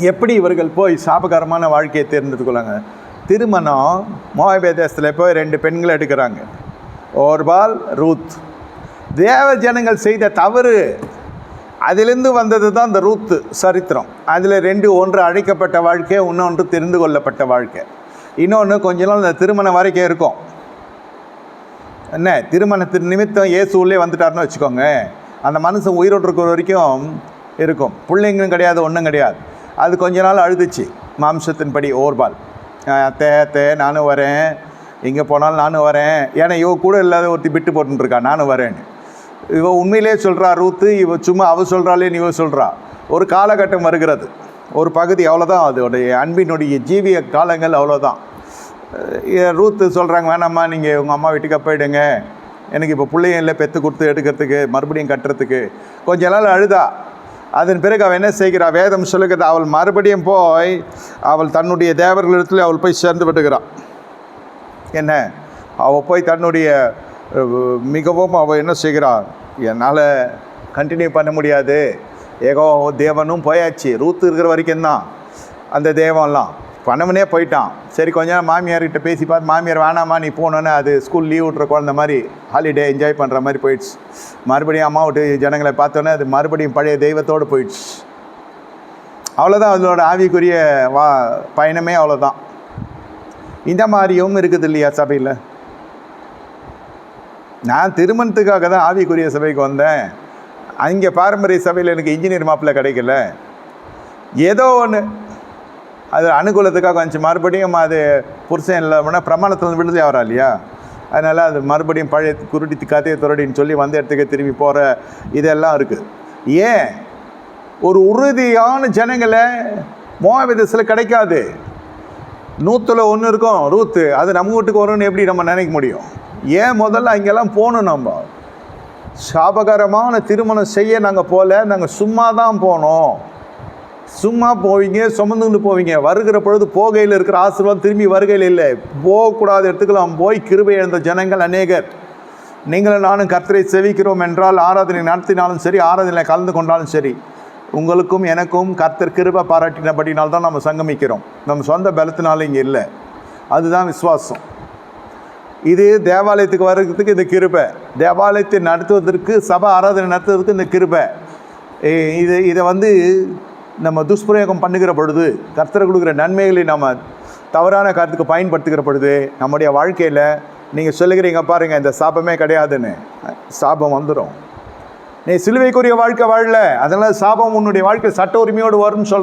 எப்படி இவர்கள் போய் சாபகரமான வாழ்க்கையை தேர்ந்தெடுத்துக்கொள்ளாங்க? திருமணம் மோகபே தேசத்தில் போய் ரெண்டு பெண்களை எடுக்கிறாங்க. ஓர்பால் ரூத். தேவ ஜனங்கள் செய்த தவறு அதிலிருந்து வந்தது தான் இந்த ரூத்து சரித்திரம். அதில் ரெண்டு ஒன்று அழைக்கப்பட்ட வாழ்க்கை இன்னொன்று தெரிந்து கொள்ளப்பட்ட வாழ்க்கை. இன்னொன்று கொஞ்ச நாள் இந்த திருமணம் வரைக்கும் இருக்கும். என்ன? திருமணத்தின் நிமித்தம் இயேசு உள்ளே வந்துட்டாருன்னு வச்சுக்கோங்க. அந்த மனுஷன் உயிரோடு இருக்கிற வரைக்கும் இருக்கும். பிள்ளைங்களும் கிடையாது ஒன்றும் கிடையாது. அது கொஞ்ச நாள் அழுதுச்சு. மாம்சத்தின்படி ஓர்பால். அத்தை அத்தை நானும் வரேன். எங்கே போனாலும் நானும் வரேன். ஏன்னா இவ கூட இல்லாத ஒருத்தி விட்டு போட்டுருக்கா நானும் வரேன்னு. இவ உண்மையிலே சொல்கிறா ரூத்து இவ சும்மா அவ சொல்கிறாளேன்னு இவ சொல்கிறா ஒரு காலகட்டம் வருகிறது. ஒரு பகுதி அவ்வளோதான் அதோடைய அன்பினுடைய ஜீவிய காலங்கள் அவ்வளோதான் ரூத்து சொல்கிறாங்க வேணாம்மா நீங்கள் உங்கள் அம்மா வீட்டுக்கு போயிடுங்க. எனக்கு இப்போ பிள்ளைங்க இல்லை பெற்று கொடுத்து எடுக்கிறதுக்கு மறுபடியும் கட்டுறதுக்கு. கொஞ்ச நாள் அழுதா. அதன் பிறகு அவள் என்ன செய்கிறாள் வேதம் சொல்லுகிறது அவள் மறுபடியும் போய் அவள் தன்னுடைய தேவர்களிடத்தில் அவள் போய் சேர்ந்து விட்டுகிறாள் என்ன? அவள் போய் தன்னுடைய மிகவும் அவள் என்ன செய்கிறாள்? என்னால் கண்டினியூ பண்ண முடியாது. ஏகோ தேவனும் போயாச்சு. ரூத்து இருக்கிற வரைக்கும் தான். அந்த தேவம்லாம் பண்ணவனே போயிட்டான். சரி கொஞ்ச நேரம் மாமியார்கிட்ட பேசி பார்த்து மாமியார் வேணாமா நீ போனோன்னே அது ஸ்கூல் லீவ் விட்ற குழந்த மாதிரி ஹாலிடே என்ஜாய் பண்ணுற மாதிரி போயிடுச்சு. மறுபடியும் அம்மா விட்டு ஜனங்களை பார்த்தோன்னே அது மறுபடியும் பழைய தெய்வத்தோடு போயிடுச்சு. அவ்வளோதான் அதனோட ஆவிக்குரிய வா பயணமே அவ்வளோதான் இந்த மாதிரியும் இருக்குது இல்லையா சபையில்? நான் திருமணத்துக்காக தான் ஆவிக்குரிய சபைக்கு வந்தேன். அங்கே பாரம்பரிய சபையில் எனக்கு இன்ஜினியர் மாப்பிள்ளை கிடைக்கல. ஏதோ ஒன்று அது அனுகூலத்துக்காக வந்துச்சு. மறுபடியும் அது புருஷன் இல்லாமனா பிரமாணத்தில் விடுதலை ஆகிறா இல்லையா? அதனால் அது மறுபடியும் பழைய குருடி கதையை துரடின்னு சொல்லி வந்த இடத்துக்கு திரும்பி போகிற இதெல்லாம் இருக்குது ஏன்? ஒரு உறுதியான ஜனங்களை மோகவிதத்தில் கிடைக்காது. நூற்றில் ஒன்று இருக்கும் ரூத்து. அது நம்ம வீட்டுக்கு வரும்னு எப்படி நம்ம நினைக்க முடியும்? ஏன் முதல்ல அங்கெல்லாம் போகணும் நம்ம? சாபகரமான திருமணம் செய்ய நாங்கள் போகல நாங்கள் சும்மா தான் போனோம். சும்மா போவீங்க சுமந்துன்னு போவீங்க. வருகிற பொழுது போகையில் இருக்கிற ஆசீர்வாதம் திரும்பி வருகையில் இல்லை. போகக்கூடாத இடத்துக்கெல்லாம் போய் கிருபை எழுந்த ஜனங்கள் அநேகர். நீங்களும் நானும் கர்த்தரை செவிக்கிறோம் என்றால் ஆராதனை நடத்தினாலும் சரி ஆராதனை கலந்து கொண்டாலும் சரி உங்களுக்கும் எனக்கும் கர்த்தர் கிருபை பாராட்டினபடினால் தான் நம்ம சங்கமிக்கிறோம். நம்ம சொந்த பலத்தினால இங்கே இல்லை. அதுதான் விசுவாசம். இது தேவாலயத்துக்கு வர்றதுக்கு இந்த கிருபை. தேவாலயத்தை நடத்துவதற்கு சபை ஆராதனை நடத்துவதற்கு இந்த கிருபை. இது இதை வந்து நம்ம துஷ்பிரயோகம் பண்ணுகிற பொழுது கர்த்தர் கொடுக்குற நன்மைகளை நம்ம தவறான கருத்துக்கு பயன்படுத்துகிற பொழுது நம்முடைய வாழ்க்கையில் நீங்கள் சொல்லுகிறீங்க பாருங்கள் இந்த சாபமே கிடையாதுன்னு. சாபம் வந்துடும் நீ சிலுவைக்குரிய வாழ்க்கை வாழல அதனால் சாபம் உன்னுடைய வாழ்க்கை சட்ட உரிமையோடு வரும்னு சொல்